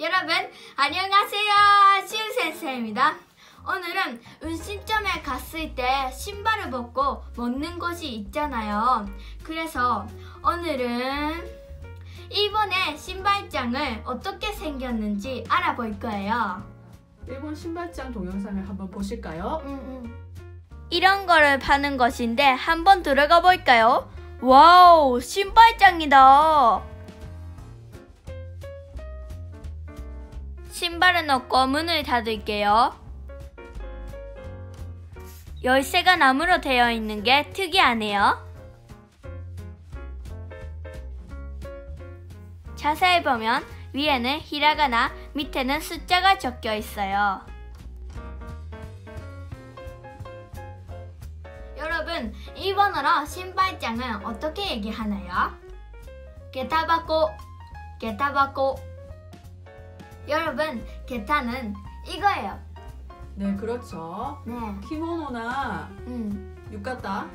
여러분 안녕하세요. 시우센세입니다. 오늘은 음식점에 갔을 때 신발을 벗고 먹는 것이 있잖아요. 그래서 오늘은 일본의 신발장을 어떻게 생겼는지 알아볼 거예요. 일본 신발장 동영상을 한번 보실까요? 이런 거를 파는 것인데 한번 들어가 볼까요? 와우 신발장이다 신발을 넣고 문을 닫을게요. 열쇠가 나무로 되어 있는 게 특이하네요. 자세히 보면 위에는 히라가나, 밑에는 숫자가 적혀 있어요. 여러분, 일본어로 신발장은 어떻게 얘기하나요? 게타바코, 게타바코. 여러분, 게타는 이거예요. 네, 그렇죠. 네. 키모노나 음, 유카타랑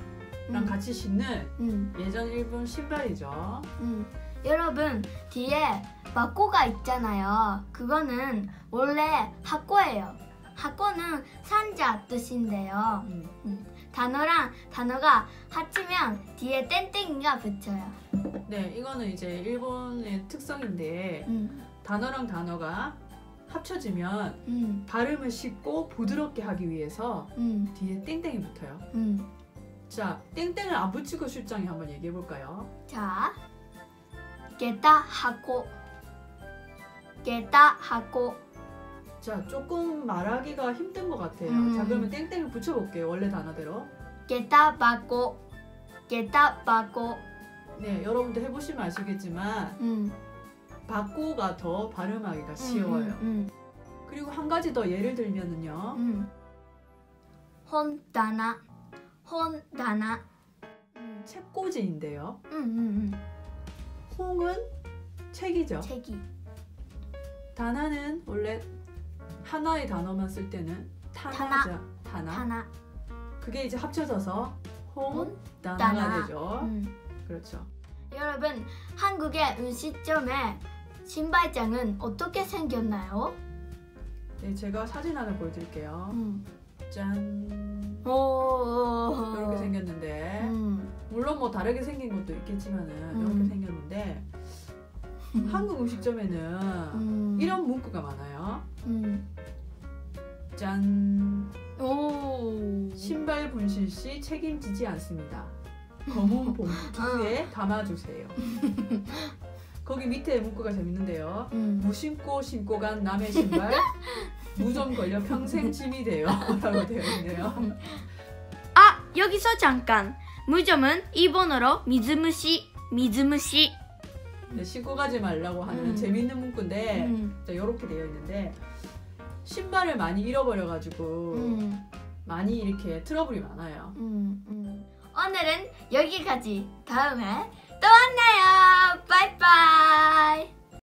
음, 같이 신는 음, 예전 일본 신발이죠. 음. 여러분, 뒤에 바코가 있잖아요. 그거는 원래 하코예요. 하코는 산자 뜻인데요. 음. 단어랑 단어가 합치면 뒤에 땡땡이가 붙여요. 네, 이거는 이제 일본의 특성인데 음, 단어랑 단어가 합쳐지면 음, 발음을 쉽고 부드럽게 하기 위해서 음, 뒤에 땡땡이 붙어요. 음. 자, 땡땡을 안 붙이고 출장에 한번 얘기해 볼까요? 자, 게타 하코. 자, 조금 말하기가 힘든 것 같아요. 음. 자, 그러면 땡땡을 붙여볼게요. 원래 단어대로. 게타 바코. 네, 여러분도 해보시면 아시겠지만 음, 바꾸가 더 발음하기가 쉬워요. 음, 그리고 한 가지 더 예를 들면은요. 음, 음. 혼다나, 혼다나. 음, 책꽂이인데요. 음, 음, 홍은 책이죠. 음. 책이. 단아는 원래 하나의 단어만 쓸 때는 타나자. 타나. 하나. 그게 이제 합쳐져서 홍, 따나. 되죠. 음. 그렇죠. 여러분, 한국의 음식점의 신발장은 어떻게 생겼나요? 네, 제가 사진 하나 보여드릴게요. 음. 짠. 오. 이렇게 생겼는데 음. 물론 뭐 다르게 생긴 것도 있겠지만은 음. 이렇게 생겼는데 한국 음식점에는 음. 이런 문구가 많아요. 음. 짠. 오. 신발 분실 시 책임지지 않습니다. 검은 봉투에 담아주세요. 거기 밑에 문구가 재밌는데요. 음. 무심코 신고 간 남의 신발 무좀 걸려 평생 짐이 돼요. 라고 되어 있네요. 아, 여기서 잠깐. 무좀은 일본어로 미즈무시, 미즈무시. 네, 신고 가지 말라고 하는 음. 재밌는 문구인데 음. 이렇게 되어 있는데 신발을 많이 잃어버려가지고 음. 많이 이렇게 트러블이 많아요. 음. 음. 오늘은 여기까지. 다음에 또 만나요. 바이바이.